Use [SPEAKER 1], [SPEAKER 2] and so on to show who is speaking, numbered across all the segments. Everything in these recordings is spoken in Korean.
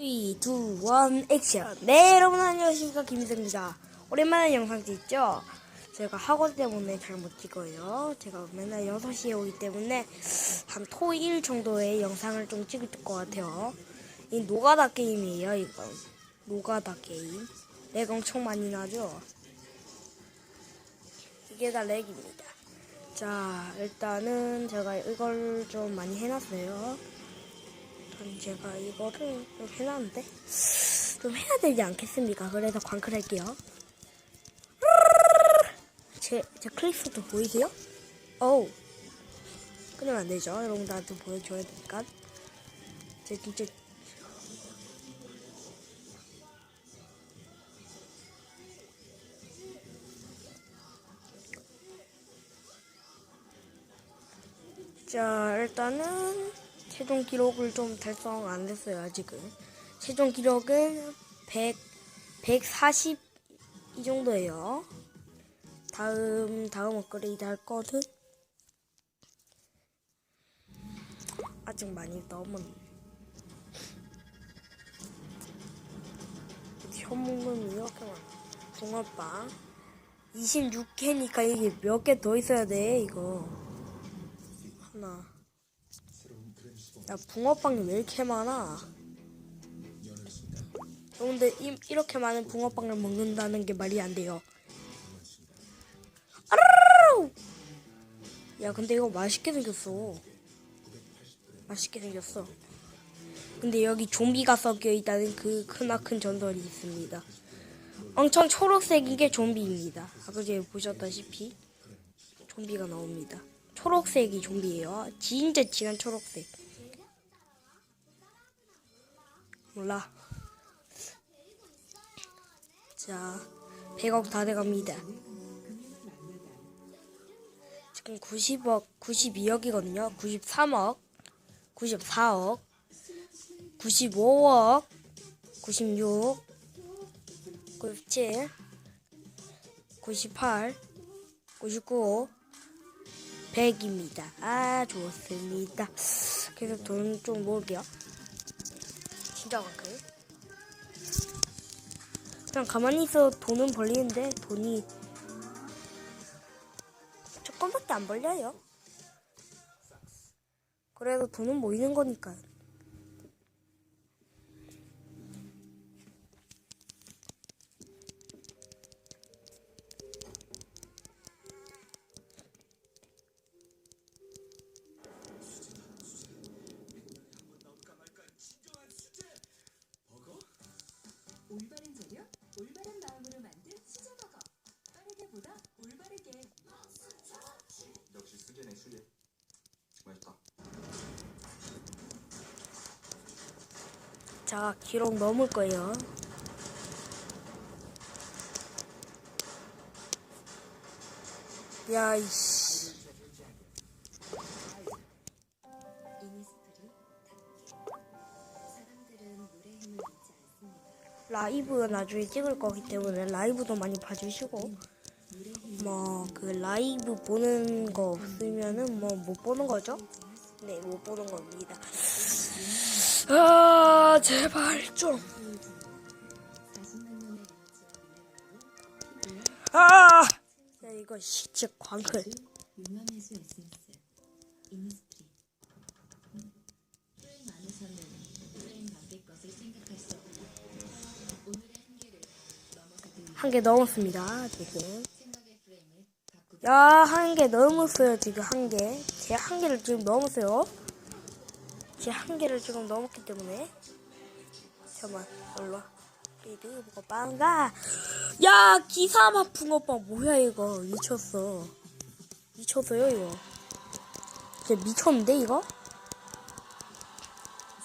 [SPEAKER 1] 3, 2, 1, 액션! 네, 여러분 안녕하십니까. 김희성입니다. 오랜만에 영상 찍죠? 제가 학원 때문에 잘 못 찍어요. 제가 맨날 6시에 오기 때문에 한 토일 정도의 영상을 좀 찍을 것 같아요. 이 노가다 게임이에요, 이건. 노가다 게임. 렉 엄청 많이 나죠? 이게 다 렉입니다. 자, 일단은 제가 이걸 좀 많이 해놨어요. 전 제가 이거를 좀 해놨는데 좀 해야 되지 않겠습니까? 그래서 광클 할게요. 제, 제 클릭스도 보이세요? 어우 끊으면 안 되죠. 여러분들한테 보여줘야 되니까. 제 진짜 자, 일단은 최종 기록을 좀 달성 안 됐어요, 아직은. 최종 기록은 100, 140 이 정도예요. 다음, 다음 업그레이드 할 거는 아직 많이 넘은 현문은 이렇게 많아. 붕어빵 26개니까 이게 몇 개 더 있어야 돼, 이거. 하나. 야, 붕어빵이 왜 이렇게 많아? 근데 이, 이렇게 많은 붕어빵을 먹는다는 게 말이 안 돼요. 야, 근데 이거 맛있게 생겼어. 맛있게 생겼어. 근데 여기 좀비가 섞여 있다는 그 크나큰 전설이 있습니다. 엄청 초록색인 게 좀비입니다. 아까 보셨다시피 좀비가 나옵니다. 초록색이 좀비예요. 진짜 진한 초록색. 몰라. 자, 100억 다 돼갑니다. 지금 90억, 92억이거든요. 93억, 94억, 95억, 96, 97, 98, 99, 100입니다. 아, 좋습니다. 그래서 돈좀 모을게요. 많거든. 그냥 가만히 있어 돈은 벌리는데 돈이 조금밖에 안 벌려요. 그래도 돈은 모이는 거니까요. 자, 기록 넘을 거예요. 야, 이씨. 라이브 나중에 찍을 거기 때문에 라이브도 많이 봐주시고 뭐 그 라이브 보는 거 없으면은 뭐 못 보는 거죠? 네, 못 보는 겁니다. 아, 제발 좀.
[SPEAKER 2] 40만 년의 에너지와
[SPEAKER 1] 아! 야, 이거 진짜 광클.
[SPEAKER 2] 한
[SPEAKER 1] 개 넘었습니다, 지금. 야, 한 개 넘었어요, 지금 한 개. 제 한 개를 지금 넘었어요. 제 한 개를 지금 넘었기 때문에. 잠깐만, 와. 리드, 뭐가 빵가. 야, 기사마 붕어빵, 뭐야, 이거. 미쳤어. 미쳤어요, 이거. 진짜 미쳤는데, 이거?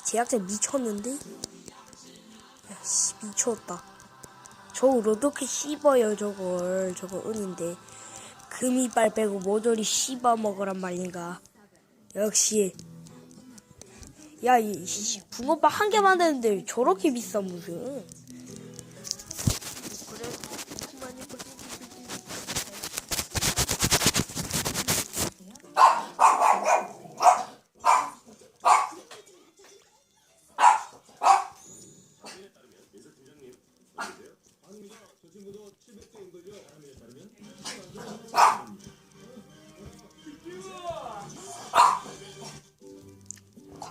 [SPEAKER 1] 제작자 미쳤는데? 야, 씨, 미쳤다. 저걸 어떻게 씹어요, 저걸. 저거 은인데. 금이빨 빼고 모조리 씹어 먹으란 말인가. 역시. 야, 이 씨, 붕어빵 한 개 만드는데 저렇게 비싸 무슨.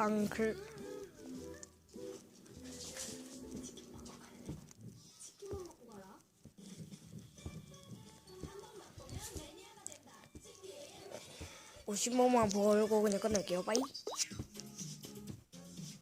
[SPEAKER 1] 방클. 오십 번만 벌고 그냥 끝낼게요. 빠이.